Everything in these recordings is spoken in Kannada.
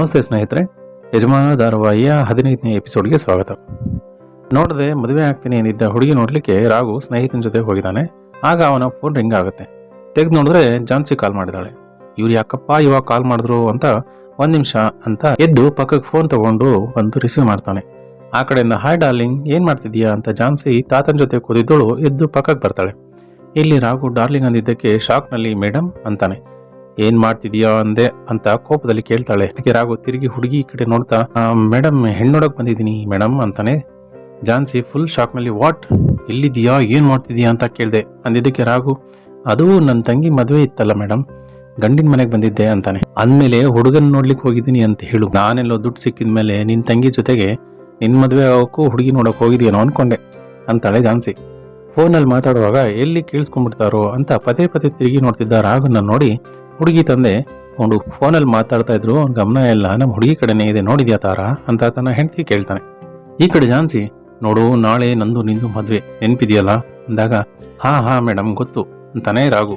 ನಮಸ್ತೆ ಸ್ನೇಹಿತರೆ ಯಜಮಾನ ಧಾರಾವಾಹಿಯ ಹದಿನೈದನೇ ಎಪಿಸೋಡ್ಗೆ ಸ್ವಾಗತ. ನೋಡದೆ ಮದುವೆ ಆಗ್ತೀನಿ ಎಂದಿದ್ದ ಹುಡುಗಿ ನೋಡ್ಲಿಕ್ಕೆ ರಾಘು ಸ್ನೇಹಿತನ ಜೊತೆ ಹೋಗಿದ್ದಾನೆ. ಆಗ ಅವನ ಫೋನ್ ರಿಂಗ್ ಆಗುತ್ತೆ. ತೆಗೆದು ನೋಡಿದ್ರೆ ಜಾನ್ಸಿ ಕಾಲ್ ಮಾಡಿದಾಳೆ ಇವ್ರು ಯಾಕಪ್ಪ ಇವಾಗ ಕಾಲ್ ಮಾಡಿದ್ರು? ಅಂತ ಒಂದ್ ನಿಮಿಷ ಅಂತ ಎದ್ದು ಪಕ್ಕಕ್ಕೆ ಫೋನ್ ತಗೊಂಡು ಬಂದು ರಿಸೀವ್ ಮಾಡ್ತಾನೆ. ಆ ಕಡೆಯಿಂದ ಹಾಯ್ ಡಾರ್ಲಿಂಗ್ ಏನ್ ಮಾಡ್ತಿದ್ಯಾ ಅಂತ ಜಾನ್ಸಿ ತಾತನ ಜೊತೆ ಕೂದಿದ್ದಳು ಎದ್ದು ಪಕ್ಕಕ್ಕೆ ಬರ್ತಾಳೆ. ಇಲ್ಲಿ ರಾಘು ಡಾರ್ಲಿಂಗ್ ಅಂದಿದ್ದಕ್ಕೆ ಶಾಕ್ನಲ್ಲಿ ಮೇಡಮ್ ಅಂತಾನೆ. ಏನ್ ಮಾಡ್ತಿದ್ಯಾ ಅಂದೆ ಅಂತ ಕೋಪದಲ್ಲಿ ಕೇಳ್ತಾಳೆ. ರಾಘು ತಿರುಗಿ ಹುಡುಗಿ ಕಡೆ ನೋಡ್ತಾ ಮೇಡಮ್ ಹೆಣ್ಣೊಡಕ್ ಬಂದಿದ್ದೀನಿ ಮೇಡಮ್ ಅಂತಾನೆ. ಜಾನ್ಸಿ ಫುಲ್ ಶಾಕ್ನಲ್ಲಿ, ವಾಟ್? ಎಲ್ಲಿದ್ಯಾ ಏನ್ ಮಾಡ್ತಿದ್ಯಾ? ಅಂತ ಕೇಳಿದೆ. ಅಂದಿದ್ದಕ್ಕೆ ರಾಘು, ಅದು ನನ್ನ ತಂಗಿ ಮದುವೆ ಇತ್ತಲ್ಲ ಮೇಡಮ್ ಗಂಡಿನ ಮನೆಗೆ ಬಂದಿದ್ದೆ, ಅಂತಾನೆ. ಅಂದ್ಮೇಲೆ, ಹುಡುಗನ್ ನೋಡ್ಲಿಕ್ಕೆ ಹೋಗಿದ್ದೀನಿ ಅಂತ ಹೇಳು. ನಾನೆಲ್ಲೋ ದುಡ್ಡು ಸಿಕ್ಕಿದ ಮೇಲೆ ನಿನ್ ತಂಗಿ ಜೊತೆಗೆ ನಿನ್ ಮದುವೆ ಆಗೋಕ್ಕೂ ಹುಡುಗಿ ನೋಡೋಕೆ ಹೋಗಿದೆಯೇನೋ ಅನ್ಕೊಂಡೆ, ಅಂತಾಳೆ ಜಾನ್ಸಿ. ಫೋನಲ್ಲಿ ಮಾತಾಡುವಾಗ, ಎಲ್ಲಿ ಕೇಳಿಸ್ಕೊಂಡ್ಬಿಡ್ತಾರೋ? ಅಂತ ಪದೇ ಪದೇ ತಿರುಗಿ ನೋಡ್ತಿದ್ದ ರಾಘುನ ನೋಡಿ ಹುಡುಗಿ ತಂದೆ ಅವನು ಫೋನಲ್ಲಿ ಮಾತಾಡ್ತಾ ಇದ್ರು, ಅವ್ನ ಗಮನ ಎಲ್ಲ ನಮ್ಮ ಹುಡುಗಿ ಕಡೆನೇ ಇದೆ, ನೋಡಿದ್ಯಾ ತಾರ? ಅಂತ ತನ್ನ ಹೆಂಡತಿ ಕೇಳ್ತಾನೆ. ಈ ಕಡೆ ಜಾನ್ಸಿ, ನೋಡು, ನಾಳೆ ನಂದು ನಿಂದು ಮದುವೆ, ನೆನಪಿದೆಯಲ್ಲ? ಅಂದಾಗ, ಹಾ ಹಾ ಮೇಡಮ್ ಗೊತ್ತು, ಅಂತಾನೆ ರಾಗು.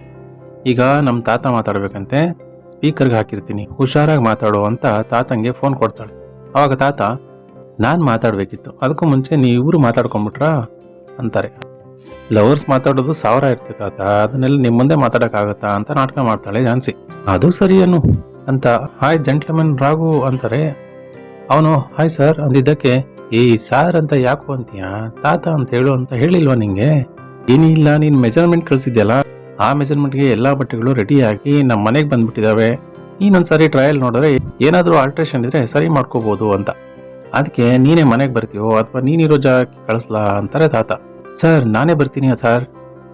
ಈಗ ನಮ್ಮ ತಾತ ಮಾತಾಡ್ಬೇಕಂತೆ, ಸ್ಪೀಕರ್ಗೆ ಹಾಕಿರ್ತೀನಿ, ಹುಷಾರಾಗಿ ಮಾತಾಡು ಅಂತ ತಾತಂಗೆ ಫೋನ್ ಕೊಡ್ತಾಳೆ. ಅವಾಗ ತಾತ, ನಾನು ಮಾತಾಡಬೇಕಿತ್ತು, ಅದಕ್ಕೂ ಮುಂಚೆ ನೀವಿಬ್ರು ಮಾತಾಡ್ಕೊಂಡ್ಬಿಟ್ರಾ? ಅಂತಾರೆ. ಲವರ್ಸ್ ಮಾತಾಡೋದು ಸಾವಿರ ಇರ್ತೈತೆ ಆತ ಅದನ್ನೆಲ್ಲ ನಿಮ್ಮ ಮುಂದೆ ಮಾತಾಡೋಕ್ಕಾಗತ್ತಾ ಅಂತ ನಾಟಕ ಮಾಡ್ತಾಳೆ ಜಾನ್ಸಿ ಅದು ಸರಿ ಅನ್ನು, ಅಂತ ಹಾಯ್ ಜೆಂಟ್ಲ್ಮನ್ ರಾಘು, ಅಂತಾರೆ. ಅವನು ಹಾಯ್ ಸರ್ ಅಂದಿದ್ದಕ್ಕೆ ಏ ಸಾರ್ ಅಂತ ಯಾಕೋ ಅಂತೀಯ? ತಾತ ಅಂತ ಹೇಳು ಅಂತ ಹೇಳಿಲ್ವಾ ನಿಂಗೆ? ಏನಿಲ್ಲ ನೀನು ಮೆಜರ್ಮೆಂಟ್ ಕಳ್ಸಿದ್ಯಲ್ಲ? ಆ ಮೆಜರ್ಮೆಂಟ್ಗೆ ಎಲ್ಲಾ ಬಟ್ಟೆಗಳು ರೆಡಿಯಾಗಿ ನಮ್ಮ ಮನೆಗೆ ಬಂದ್ಬಿಟ್ಟಿದಾವೆ. ಇನ್ನೊಂದ್ಸರಿ ಟ್ರಯಲ್ ನೋಡಿದ್ರೆ ಏನಾದರೂ ಆಲ್ಟ್ರೇಷನ್ ಇದ್ರೆ ಸರಿ ಮಾಡ್ಕೋಬೋದು ಅಂತ. ಅದಕ್ಕೆ ನೀನೇ ಮನೆಗೆ ಬರ್ತೀವೋ ಅಥವಾ ನೀನಿರೋ ಜಾಗಕ್ಕೆ ಕಳಿಸ್ಲಾ? ಅಂತಾರೆ ತಾತ. ಸರ್, ನಾನೇ ಬರ್ತೀನಿ ಸರ್,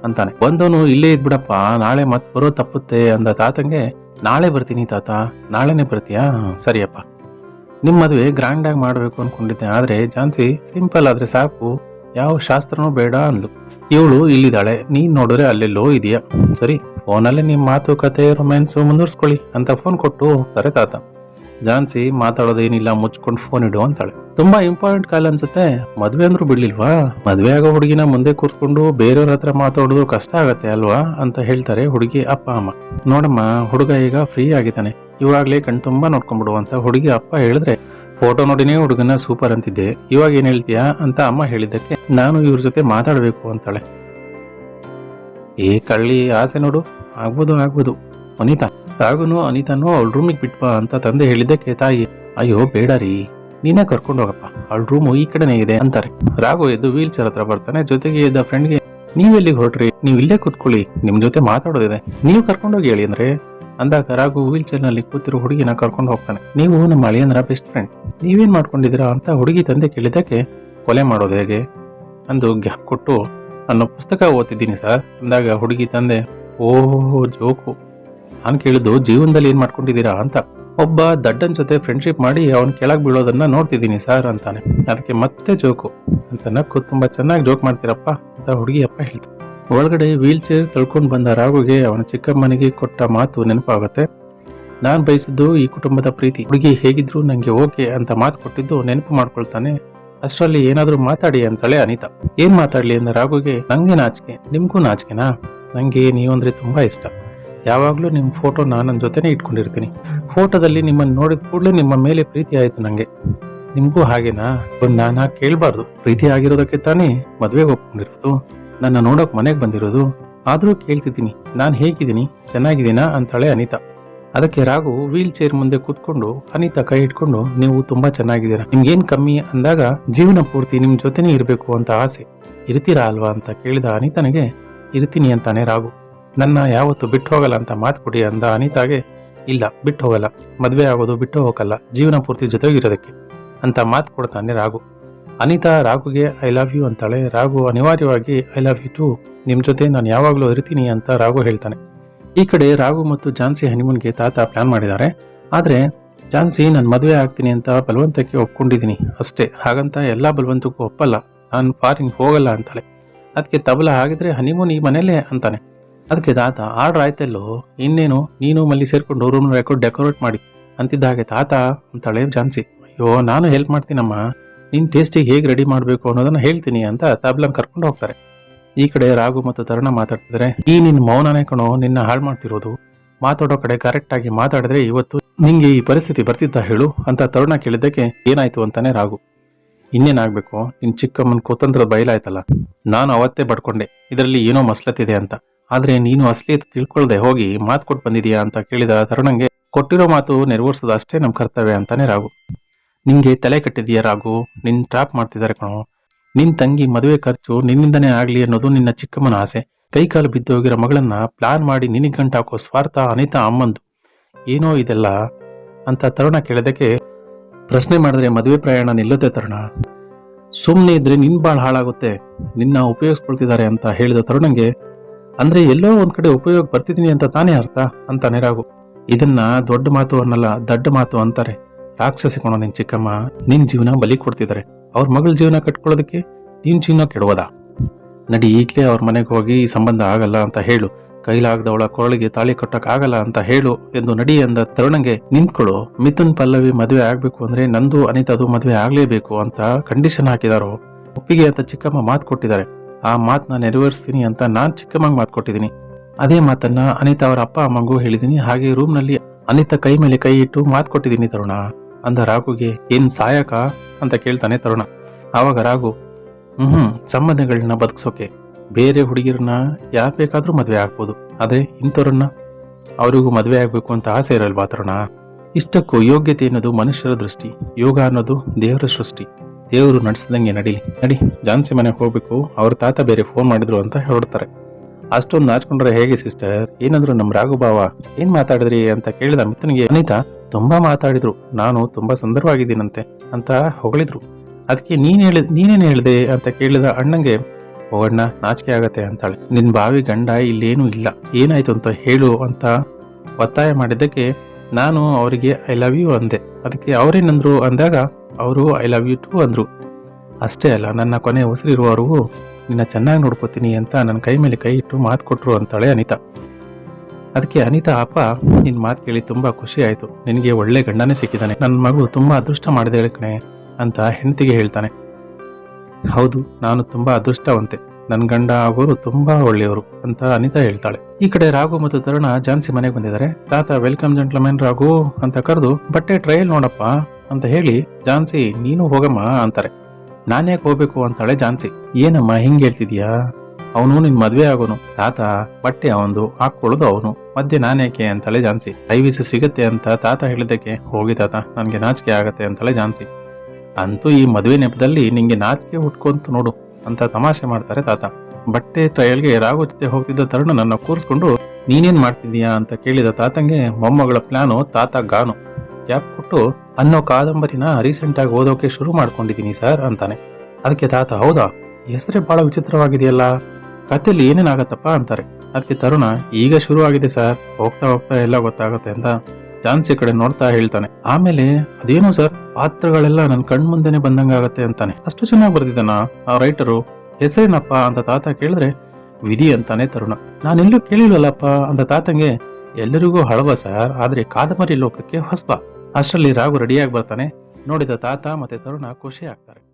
ಅಂತಾನೆ. ಬಂದವನು ಇಲ್ಲೇ ಇದ್ಬಿಡಪ್ಪ, ನಾಳೆ ಮತ್ ಬರೋ ತಪ್ಪುತ್ತೆ, ಅಂದ ತಾತಂಗೆ. ನಾಳೆ ಬರ್ತೀನಿ ತಾತ, ನಾಳೆನೆ ಬರ್ತೀಯಾ? ಸರಿಯಪ್ಪ ನಿಮ್ಮ ಮದುವೆ ಗ್ರ್ಯಾಂಡ್ ಆಗಿ ಮಾಡಬೇಕು ಅನ್ಕೊಂಡಿದ್ದೆ, ಆದ್ರೆ ಜಾನ್ಸಿ ಸಿಂಪಲ್ ಆದ್ರೆ ಸಾಕು, ಯಾವ ಶಾಸ್ತ್ರನೂ ಬೇಡ ಅಂದ್ಲು. ಇವಳು ಇಲ್ಲಿದ್ದಾಳೆ, ನೀನ್ ನೋಡಿದ್ರೆ ಅಲ್ಲೆಲ್ಲೋ ಇದೆಯಾ. ಸರಿ, ಫೋನಲ್ಲೇ ನಿಮ್ಮ ಮಾತುಕತೆ, ರೊಮ್ಯಾನ್ಸು ಮುಂದುವರ್ಸ್ಕೊಳ್ಳಿ, ಅಂತ ಫೋನ್ ಕೊಟ್ಟು ಹೋಗ್ತಾರೆ ತಾತ. ಜಾನ್ಸಿ ಮಾತಾಡೋದೇನಿಲ್ಲ ಮುಚ್ಕೊಂಡು ಫೋನ್ ಇಡು ಅಂತಾಳೆ. ತುಂಬಾ ಇಂಪಾರ್ಟೆಂಟ್ ಕಾಲ್ ಅನ್ಸುತ್ತೆ. ಮದ್ವೆ ಅಂದ್ರೂ ಬಿಡ್ಲಿಲ್ವಾ? ಮದ್ವೆ ಆಗೋ ಹುಡುಗಿನ ಮುಂದೆ ಕೂತ್ಕೊಂಡು ಬೇರೆಯವ್ರ ಹತ್ರ ಮಾತಾಡೋದು ಕಷ್ಟ ಆಗತ್ತೆ ಅಲ್ವಾ ಅಂತ ಹೇಳ್ತಾರೆ ಹುಡುಗಿ ಅಪ್ಪ, ಅಮ್ಮ. ನೋಡಮ್ಮ, ಹುಡುಗ ಈಗ ಫ್ರೀ ಆಗಿದ್ದಾನೆ. ಇವಾಗಲೇ ಕಣ್ ತುಂಬಾ ನೋಡ್ಕೊಂಡ್ಬಿಡು ಅಂತ ಹುಡುಗಿ ಅಪ್ಪ ಹೇಳಿದ್ರೆ ಫೋಟೋ ನೋಡಿನೇ ಹುಡುಗನ ಸೂಪರ್ ಅಂತಿದ್ದೆ. ಇವಾಗ ಏನ್ ಹೇಳ್ತೀಯಾ? ಅಂತ ಅಮ್ಮ ಹೇಳಿದ್ದಕ್ಕೆ, ನಾನು ಇವ್ರ ಜೊತೆ ಮಾತಾಡಬೇಕು ಅಂತಾಳೆ. ಏ ಕಳ್ಳಿ, ಆಸೆ ನೋಡು. ಆಗ್ಬೋದು ಆಗ್ಬೋದು. ಅನಿತಾ ರಾಗುನು ಅನಿತಾನು, ಅವಳ ರೂಮಿಗೆ ಬಿಟ್ಬಾ ಅಂತ ತಂದೆ ಹೇಳಿದ್ದಕ್ಕೆ ತಾಯಿ, ಅಯ್ಯೋ, ಬೇಡ ರೀ. ನೀನೇ ಕರ್ಕೊಂಡು ಹೋಗಪ್ಪ. ಅವಳ ರೂಮು ಈ ಕಡೆನೇ ಇದೆ ಅಂತಾರೆ. ರಾಘು ಎದ್ದು ವೀಲ್ ಚೇರ್ ಹತ್ರ ಬರ್ತಾನೆ. ಜೊತೆಗೆ ಇದ್ದ ಫ್ರೆಂಡ್ಗೆ ನೀವೆಲ್ಲಿಗೆ ಹೊರಟ್ರಿ? ನೀವು ಇಲ್ಲೇ ಕೂತ್ಕೊಳ್ಳಿ. ನಿಮ್ಮ ಜೊತೆ ಮಾತಾಡೋದಿದೆ. ನೀವು ಕರ್ಕೊಂಡೋಗಿ ಹೇಳಿ ಅಂದ್ರೆ? ಅಂದಾಗ ರಾಘು ವೀಲ್ ಚೇರ್ನಲ್ಲಿ ಕೂತಿರೋ ಹುಡುಗಿನ ಕರ್ಕೊಂಡು ಹೋಗ್ತಾನೆ. ನೀವು ನಮ್ಮ ಅಳಿಯಂದ್ರ ಬೆಸ್ಟ್ ಫ್ರೆಂಡ್ ನೀವೇನು ಮಾಡ್ಕೊಂಡಿದ್ದೀರಾ ಅಂತ ಹುಡುಗಿ ತಂದೆ ಕೇಳಿದ್ದಕ್ಕೆ, ಕೊಲೆ ಮಾಡೋದು ಹೇಗೆ? ಅಂದು ಗ್ಯಾಪ್ ಕೊಟ್ಟು, ನಾನು ಪುಸ್ತಕ ಓದ್ತಿದ್ದೀನಿ ಸರ್. ಅಂದಾಗ ಹುಡುಗಿ ತಂದೆ, ಓಹೋ, ಜೋಕು. ನಾನು ಕೇಳಿದ್ದು, ಜೀವನದಲ್ಲಿ ಏನ್ ಮಾಡ್ಕೊಂಡಿದ್ದೀರಾ ಅಂತ. ಒಬ್ಬ ದಡ್ಡನ್ ಜೊತೆ ಫ್ರೆಂಡ್ಶಿಪ್ ಮಾಡಿ ಅವನ್ ಕೆಳಗೆ ಬೀಳೋದನ್ನ ನೋಡ್ತಿದ್ದೀನಿ ಸರ್ ಅಂತಾನೆ. ಅದಕ್ಕೆ ಮತ್ತೆ ಜೋಕು ಅಂತ ನಕ್ಕು ತುಂಬ ಚೆನ್ನಾಗಿ ಜೋಕ್ ಮಾಡ್ತೀರಪ್ಪ ಅಂತ ಹುಡುಗಿ ಅಪ್ಪ ಹೇಳ್ತಾರೆ ಒಳಗಡೆ ವೀಲ್ ಚೇರ್ ತಳ್ಕೊಂಡು ಬಂದ ರಾಘುಗೆ ಅವನ ಚಿಕ್ಕಮ್ಮನಿಗೆ ಕೊಟ್ಟ ಮಾತು ನೆನಪಾಗುತ್ತೆ. ನಾನು ಬಯಸಿದ್ದು ಈ ಕುಟುಂಬದ ಪ್ರೀತಿ. ಹುಡುಗಿ ಹೇಗಿದ್ರು ನಂಗೆ ಓಕೆ ಅಂತ ಮಾತು ಕೊಟ್ಟಿದ್ದು ನೆನಪು ಮಾಡ್ಕೊಳ್ತಾನೆ. ಅಷ್ಟರಲ್ಲಿ ಏನಾದರೂ ಮಾತಾಡಿ ಅಂತಾಳೆ ಅನಿತಾ. ಏನ್ ಮಾತಾಡ್ಲಿ ಅಂದ ರಾಘುಗೆ ನನಗೆ ನಾಚಿಕೆ, ನಿಮ್ಗೂ ನಾಚಿಕೆನಾ? ನಂಗೆ ನೀವಂದ್ರೆ ತುಂಬಾ ಇಷ್ಟ. ಯಾವಾಗ್ಲೂ ನಿಮ್ಮ ಫೋಟೋ ನನ್ನ ಜೊತೆನೇ ಇಟ್ಕೊಂಡಿರ್ತೀನಿ. ಫೋಟೋದಲ್ಲಿ ನಿಮ್ಮನ್ನು ನೋಡಿದ ಕೂಡಲೇ ನಿಮ್ಮ ಮೇಲೆ ಪ್ರೀತಿ ಆಯಿತು ನನಗೆ ನಿಮಗೂ ಹಾಗೇನಾ? ನಾನು ಹಾಗೆ ಕೇಳಬಾರ್ದು. ಪ್ರೀತಿ ಆಗಿರೋದಕ್ಕೆ ತಾನೇ ಮದುವೆಗೆ ಒಪ್ಕೊಂಡಿರೋದು ನನ್ನ ನೋಡೋಕೆ ಮನೆಗೆ ಬಂದಿರೋದು. ಆದರೂ ಕೇಳ್ತಿದ್ದೀನಿ, ನಾನು ಹೇಗಿದ್ದೀನಿ, ಚೆನ್ನಾಗಿದ್ದೀನಾ ಅಂತಾಳೆ ಅನಿತಾ. ಅದಕ್ಕೆ ರಾಘು ವೀಲ್ ಚೇರ್ ಮುಂದೆ ಕೂತ್ಕೊಂಡು ಅನಿತಾ ಕೈ ಇಟ್ಕೊಂಡು, ನೀವು ತುಂಬಾ ಚೆನ್ನಾಗಿದ್ದೀರಾ. ನಿಮ್ಗೇನು ಕಮ್ಮಿ? ಅಂದಾಗ, ಜೀವನ ಪೂರ್ತಿ ನಿಮ್ಮ ಜೊತೆನೇ ಇರಬೇಕು ಅಂತ ಆಸೆ. ಇರ್ತೀರಾ ಅಲ್ವಾ? ಅಂತ ಕೇಳಿದ ಅನಿತನಿಗೆ, ಇರ್ತೀನಿ ಅಂತಾನೆ ರಾಘು. ನನ್ನ ಯಾವತ್ತು ಬಿಟ್ಟು ಹೋಗಲ್ಲ ಅಂತ ಮಾತು ಕೊಡಿ ಅಂದ ಅನಿತಾಗೆ, ಇಲ್ಲ, ಬಿಟ್ಟು ಹೋಗಲ್ಲ. ಮದುವೆ ಆಗೋದು ಬಿಟ್ಟು ಹೋಗಲ್ಲ ಜೀವನ ಪೂರ್ತಿ ಜೊತೆಗಿರೋದಕ್ಕೆ ಅಂತ ಮಾತು ಕೊಡ್ತಾನೆ ರಾಘು. ಅನಿತಾ, ರಾಘುಗೆ ಐ ಲವ್ ಯು ಅಂತಾಳೆ. ರಾಘು ಅನಿವಾರ್ಯವಾಗಿ ಐ ಲವ್ ಯು ಟು ನಿಮ್ಮ ಜೊತೆ ನಾನು ಯಾವಾಗಲೂ ಇರ್ತೀನಿ ಅಂತ ರಾಘು ಹೇಳ್ತಾನೆ. ಈ ಕಡೆ ರಾಘು ಮತ್ತು ಜಾನ್ಸಿ ಹನಿಮೂನ್ಗೆ ತಾತ ಪ್ಲಾನ್ ಮಾಡಿದ್ದಾರೆ. ಆದರೆ ಜಾನ್ಸಿ ನಾನು ಮದುವೆ ಆಗ್ತೀನಿ ಅಂತ ಬಲವಂತಕ್ಕೆ ಒಪ್ಕೊಂಡಿದ್ದೀನಿ. ಅಷ್ಟೇ, ಹಾಗಂತ ಎಲ್ಲ ಬಲವಂತಕ್ಕೂ ಒಪ್ಪಲ್ಲ. ನಾನು ಫಾರಿನ್ ಹೋಗಲ್ಲ ಅಂತಾಳೆ. ಅದಕ್ಕೆ ತಬಲ ಹಾಗಿದ್ರೆ ಹನಿಮೂನ್ ಈ ಮನೆಯಲ್ಲೇ ಅಂತಾನೆ. ಅದಕ್ಕೆ ತಾತ, ಆರ್ಡರ್ ಆಯ್ತಲ್ಲೋ, ಇನ್ನೇನು? ನೀನು ಮಲ್ಲಿ ಸೇರ್ಕೊಂಡು ರೂಮ್ ರೆಕಾರ್ಡ್ ಡೆಕೋರೇಟ್ ಮಾಡಿ. ಅಂತಿದ್ದ ಹಾಗೆ, ತಾತ ಅಂತಾಳೆ ಜಾನ್ಸಿ. ಅಯ್ಯೋ, ನಾನು ಹೆಲ್ಪ್ ಮಾಡ್ತೀನಮ್ಮ. ನಿನ್ ಟೇಸ್ಟಿಗೆ ಹೇಗೆ ರೆಡಿ ಮಾಡಬೇಕು ಅನ್ನೋದನ್ನ ಹೇಳ್ತೀನಿ ಅಂತ ತಬ್ಲಂಗ್ ಕರ್ಕೊಂಡು ಹೋಗ್ತಾರೆ. ಈ ಕಡೆ ರಾಘು ಮತ್ತು ತರುಣ ಮಾತಾಡ್ತಿದ್ರೆ, ಈ ನಿನ್ನ ಮೌನನೇ ಕಣೋ, ನಿನ್ನ ಹಾಳು ಮಾಡ್ತಿರೋದು. ಮಾತಾಡೋ ಕಡೆ ಕರೆಕ್ಟಾಗಿ ಮಾತಾಡಿದ್ರೆ ಇವತ್ತು ನಿಂಗೆ ಈ ಪರಿಸ್ಥಿತಿ ಬರ್ತಿದ್ದ ಹೇಳು? ಅಂತ ತರುಣ ಕೇಳಿದ್ದಕ್ಕೆ, ಏನಾಯ್ತು? ಅಂತಾನೆ ರಾಗು ಇನ್ನೇನಾಗ್ಬೇಕು? ನಿನ್ನ ಚಿಕ್ಕಮ್ಮನ ಕುತಂತ್ರದ ಬಯಲಾಯ್ತಲ್ಲ. ನಾನು ಅವತ್ತೇ ಬಡ್ಕೊಂಡೆ ಇದರಲ್ಲಿ ಏನೋ ಮಸ್ಲತ್ತಿದೆ ಅಂತ. ಆದ್ರೆ ನೀನು ಅಸಲಿ ತಿಳ್ಕೊಳ್ದೆ ಹೋಗಿ ಮಾತು ಕೊಟ್ಟು ಬಂದಿದೀಯಾ ಅಂತ ಕೇಳಿದ ತರುಣಂಗೆ, ಕೊಟ್ಟಿರೋ ಮಾತು ನೆರವೇರ್ಸೋದು ಅಷ್ಟೇ ನಮ್ಮ ಕರ್ತವ್ಯ ಅಂತಾನೆ ರಾಗು ನಿಂಗೆ ತಲೆ ಕಟ್ಟಿದೀಯ ರಾಗು ನಿನ್ನ ಟ್ರಾಪ್ ಮಾಡ್ತಿದ್ದಾರೆ ಕಣೋ. ನಿನ್ನ ತಂಗಿ ಮದುವೆ ಖರ್ಚು ನಿನ್ನಿಂದನೇ ಆಗಲಿ ಅನ್ನೋದು ನಿನ್ನ ಚಿಕ್ಕಮ್ಮನ ಆಸೆ. ಕೈಕಾಲು ಬಿದ್ದೋಗಿರೋ ಮಗಳನ್ನ ಪ್ಲಾನ್ ಮಾಡಿ ನಿನಗೆ ಗಂಟಾಕೋ ಸ್ವಾರ್ಥ ಅನಿತಾ ಅಮ್ಮಂದು. ಏನೋ ಇದೆಲ್ಲ ಅಂತ ತರುಣ ಕೇಳಿದಕ್ಕೆ ಪ್ರಶ್ನೆ ಮಾಡಿದ್ರೆ ಮದುವೆ ಪ್ರಯಾಣ ನಿಲ್ಲುತ್ತೆ ತರುಣ. ಸುಮ್ಮನೆ ಇದ್ರೆ ನಿನ್ ಬಾಳ್ ಹಾಳಾಗುತ್ತೆ, ನಿನ್ನ ಉಪಯೋಗಿಸ್ಕೊಳ್ತಿದ್ದಾರೆ ಅಂತ ಹೇಳಿದ ತರುಣಂಗೆ, ಅಂದ್ರೆ ಎಲ್ಲೋ ಒಂದ್ ಕಡೆ ಉಪಯೋಗ ಬರ್ತಿದೀನಿ ಅಂತ ತಾನೇ ಅರ್ಥ? ಅಂತ ರಾಗು ಇದನ್ನ ದೊಡ್ಡ ಮಾತು ಅನ್ನಲ್ಲ, ದಡ್ಡ ಮಾತು ಅಂತಾರೆ. ರಾಕ್ಷಸಿ ಕೊಡೋ ನಿನ್ ಚಿಕ್ಕಮ್ಮ, ನಿನ್ ಜೀವನ ಬಲಿ ಕೊಡ್ತಿದ್ದಾರೆ ಅವ್ರ ಮಗಳ ಜೀವನ ಕಟ್ಕೊಳ್ಳೋದಕ್ಕೆ ನಿನ್ ಜೀವನ ಕೆಡವದ? ನಡಿ ಈಗಲೇ ಅವ್ರ ಮನೆಗೆ ಹೋಗಿ ಈ ಸಂಬಂಧ ಆಗಲ್ಲ ಅಂತ ಹೇಳು. ಕೈಲಾಗದವಳ ಕೊರಳಿಗೆ ತಾಳಿ ಕಟ್ಟಕ್ ಆಗಲ್ಲ ಅಂತ ಹೇಳು ಎಂದು ನಡಿ ಎಂದ ತರುಣಂಗೆ, ನಿಂತ್ಕೊಳು. ಮಿಥುನ್ ಪಲ್ಲವಿ ಮದುವೆ ಆಗ್ಬೇಕು ಅಂದ್ರೆ ನಂದು, ಅನಿತದು ಮದುವೆ ಆಗ್ಲೇಬೇಕು ಅಂತ ಕಂಡೀಷನ್ ಹಾಕಿದಾರೋ? ಒಪ್ಪಿಗೆ ಅಂತ ಚಿಕ್ಕಮ್ಮ ಮಾತು ಕೊಟ್ಟಿದ್ದಾರೆ. ಆ ಮಾತನ್ನ ನೆರವೇರಿಸ್ತೀನಿ ಅಂತ ನಾನು ಚಿಕ್ಕಮ್ಮಗೆ ಮಾತು ಕೊಟ್ಟಿದ್ದೀನಿ. ಅದೇ ಮಾತನ್ನ ಅನಿತಾ ಅವರ ಅಪ್ಪ, ಅಮ್ಮಂಗೂ ಹೇಳಿದೀನಿ ಹಾಗೆ ರೂಮ್ನಲ್ಲಿ ಅನಿತಾ ಕೈ ಮೇಲೆ ಕೈ ಇಟ್ಟು ಮಾತು ಕೊಟ್ಟಿದ್ದೀನಿ ತರುಣ. ಅಂದ ರಾಘುಗೆ ಏನ್ ಸಾಯಕ? ಅಂತ ಕೇಳ್ತಾನೆ ತರುಣ. ಆವಾಗ ರಾಘು ಹ್ಮ್ ಸಂಬಂಧಗಳನ್ನ ಬದುಕ್ಸೋಕೆ. ಬೇರೆ ಹುಡುಗಿರನ್ನ ಯಾರು ಬೇಕಾದರೂ ಮದುವೆ ಆಗ್ಬೋದು. ಅದೇ ಇಂಥವ್ರನ್ನ ಅವರಿಗೂ ಮದುವೆ ಆಗಬೇಕು ಅಂತ ಆಸೆ ಇರಲ್ವಾ ತರುಣ? ಇಷ್ಟಕ್ಕೂ ಯೋಗ್ಯತೆ ಅನ್ನೋದು ಮನುಷ್ಯರ ದೃಷ್ಟಿ, ಯೋಗ ಅನ್ನೋದು ದೇವರ ಸೃಷ್ಟಿ. ದೇವರು ನಡೆಸ್ದಂಗೆ ನಡೀಲಿ. ನಡಿ, ಜಾನ್ಸಿ ಮನೆಗೆ ಹೋಗ್ಬೇಕು. ಅವ್ರ ತಾತ ಬೇರೆ ಫೋನ್ ಮಾಡಿದ್ರು ಅಂತ ಹೊರಡ್ತಾರೆ. ಅಷ್ಟೊಂದು ನಾಚ್ಕೊಂಡ್ರೆ ಹೇಗೆ ಸಿಸ್ಟರ್ ಏನಾದರೂ ನಮ್ಮ ರಾಘು ಬಾವ ಏನ್ ಮಾತಾಡಿದ್ರಿ ಅಂತ ಕೇಳಿದ ಮಿತ್ರನಿಗೆ ಅನಿತಾ, ತುಂಬಾ ಮಾತಾಡಿದ್ರು. ನಾನು ತುಂಬಾ ಸುಂದರವಾಗಿದ್ದೀನಂತೆ ಅಂತ ಹೊಗಳಿದ್ರು. ಅದಕ್ಕೆ ನೀನು ಹೇಳಿದ ನೀನೇನು ಹೇಳಿದೆ? ಅಂತ ಕೇಳಿದ ಅಣ್ಣಂಗೆ ಹೋಗಣ್ಣ ನಾಚಿಕೆ ಆಗತ್ತೆ ಅಂತಾಳೆ. ನಿನ್ ಬಾವಿ ಗಂಡ ಇಲ್ಲೇನು ಇಲ್ಲ. ಏನಾಯ್ತು ಅಂತ ಹೇಳು ಅಂತ ಒತ್ತಾಯ ಮಾಡಿದ್ದಕ್ಕೆ ನಾನು ಅವರಿಗೆ ಐ ಲವ್ ಯು ಅಂದೆ. ಅದಕ್ಕೆ ಅವರೇನಂದ್ರು ಅಂದಾಗ ಅವರು ಐ ಲವ್ ಯು ಟು ಅಂದ್ರು. ಅಷ್ಟೇ ಅಲ್ಲ, ನನ್ನ ಕೊನೆ ಉಸಿರಿರುವವರು ನಿನ್ನ ಚೆನ್ನಾಗಿ ನೋಡ್ಕೋತೀನಿ ಅಂತ ನನ್ನ ಕೈ ಮೇಲೆ ಕೈ ಇಟ್ಟು ಮಾತು ಕೊಟ್ರು ಅಂತಾಳೆ ಅನಿತಾ. ಅದಕ್ಕೆ ಅನಿತಾ, ಅಪ್ಪ ನಿನ್ನ ಮಾತು ಕೇಳಿ ತುಂಬಾ ಖುಷಿ ಆಯಿತು. ನಿನಗೆ ಒಳ್ಳೆ ಗಂಡನೇ ಸಿಕ್ಕಿದ್ದಾನೆ. ನನ್ನ ಮಗಳು ತುಂಬಾ ಅದೃಷ್ಟ ಮಾಡಿದೆ ಕಣೆ ಅಂತ ಹೆಂಡತಿಗೆ ಹೇಳ್ತಾನೆ. ಹೌದು, ನಾನು ತುಂಬಾ ಅದೃಷ್ಟವಂತೆ. ನನ್ನ ಗಂಡ ಆಗೋರು ತುಂಬಾ ಒಳ್ಳೆಯವರು ಅಂತ ಅನಿತಾ ಹೇಳ್ತಾಳೆ. ಈ ಕಡೆ ರಾಘು ಮತ್ತು ತರುಣ ಜಾನ್ಸಿ ಮನೆಗೆ ಬಂದಿದ್ದಾರೆ. ತಾತ, ವೆಲ್ಕಮ್ ಜೆಂಟ್ಲ್ಮೆನ್ ರಾಘು ಅಂತ ಕರೆದು, ಬಟ್ಟೆ ಟ್ರಯಲ್ ನೋಡಪ್ಪ ಅಂತ ಹೇಳಿ ಜಾನ್ಸಿ, ನೀನು ಹೋಗಮ್ಮ ಅಂತಾರೆ. ನಾನ್ಯಾಕೆ ಹೋಗ್ಬೇಕು? ಅಂತಾಳೆ ಜಾನ್ಸಿ. ಏನಮ್ಮ, ಹಿಂಗ್ ಹೇಳ್ತಿದ್ಯಾ? ಅವನು ನಿನ್ ಮದ್ವೆ ಆಗೋನು. ತಾತ, ಬಟ್ಟೆ ಅವನು ಹಾಕೊಳ್ಳೋದು ಅವನು. ಮಧ್ಯೆ ನಾನೇಕೆ ಅಂತಾಳೆ ಜಾನ್ಸಿ. ಸಿ ಸಿಗುತ್ತೆ ಅಂತ ತಾತ ಹೇಳಿದ್ದಕ್ಕೆ ಹೋಗಿ ತಾತ. ನನ್ಗೆ ನಾಚಿಕೆ ಆಗತ್ತೆ ಅಂತಾಳೆ ಜಾನ್ಸಿ. ಅಂತೂ ಈ ಮದುವೆ ನೆಪದಲ್ಲಿ ನಿಂಗೆ ನಾಚಿಕೆ ಹುಟ್ಕೊಂತ ನೋಡು ಅಂತ ತಮಾಷೆ ಮಾಡ್ತಾರೆ ತಾತ. ಬಟ್ಟೆ ಟ್ರಯಲ್ಗೆ ರಾಘು ಜೊತೆ ಹೋಗ್ತಿದ್ದ ತರುಣ ನನ್ನ ಕೂರಿಸ್ಕೊಂಡು, ನೀನೇನ್ ಮಾಡ್ತಿದ್ದೀಯಾ? ಅಂತ ಕೇಳಿದ ತಾತಂಗೆ ಮೊಮ್ಮಗಳ ಪ್ಲಾನು ತಾತ ಗಾನು. ಕ್ಯಾಪ್ ಕೊಟ್ಟು, ಅನ್ನೋ ಕಾದಂಬರಿನ ರೀಸೆಂಟ್ ಆಗಿ ಓದೋಕೆ ಶುರು ಮಾಡ್ಕೊಂಡಿದ್ದೀನಿ ಸರ್ ಅಂತಾನೆ. ಅದಕ್ಕೆ ತಾತ, ಹೌದಾ? ಹೆಸರೇ ಬಹಳ ವಿಚಿತ್ರವಾಗಿದೆಯಲ್ಲ? ಕಥೆಯಲ್ಲಿ ಏನೇನಾಗತ್ತಪ್ಪ? ಅಂತಾರೆ. ಅದಕ್ಕೆ ತರುಣ, ಈಗ ಶುರು ಆಗಿದೆ ಸರ್. ಹೋಗ್ತಾ ಹೋಗ್ತಾ ಎಲ್ಲ ಗೊತ್ತಾಗುತ್ತೆ ಅಂತ ಜಾನ್ಸಿ ಕಡೆ ನೋಡ್ತಾ ಹೇಳ್ತಾನೆ. ಆಮೇಲೆ, ಅದೇನು ಸರ್? ಪಾತ್ರಗಳೆಲ್ಲ ನನ್ ಕಣ್ ಮುಂದೆನೆ ಬಂದಂಗಾಗತ್ತೆ ಅಂತಾನೆ. ಅಷ್ಟು ಚೆನ್ನಾಗಿ ಬರ್ದಿದ್ದಾನ? ಆ ರೈಟರು, ಹೆಸರೇನಪ್ಪ? ಅಂತ ತಾತ ಕೇಳಿದ್ರೆ, ವಿಧಿ ಅಂತಾನೆ ತರುಣ. ನಾನೆಲ್ಲೂ ಕೇಳಿಲ್ವಲ್ಲಪ್ಪ? ಅಂತ ತಾತಂಗೆ, ಎಲ್ಲರಿಗೂ ಹಳವ ಸರ್, ಆದ್ರೆ ಕಾದಂಬರಿ ಲೋಕಕ್ಕೆ ಹೊಸಬ ಅಷ್ಟರಲ್ಲಿ ರಾಗು ರೆಡಿಯಾಗಿ ಬರ್ತಾನೆ. ನೋಡಿದ ತಾತ ಮತ್ತೆ ತರುಣ ಖುಷಿ ಆಗ್ತಾರೆ.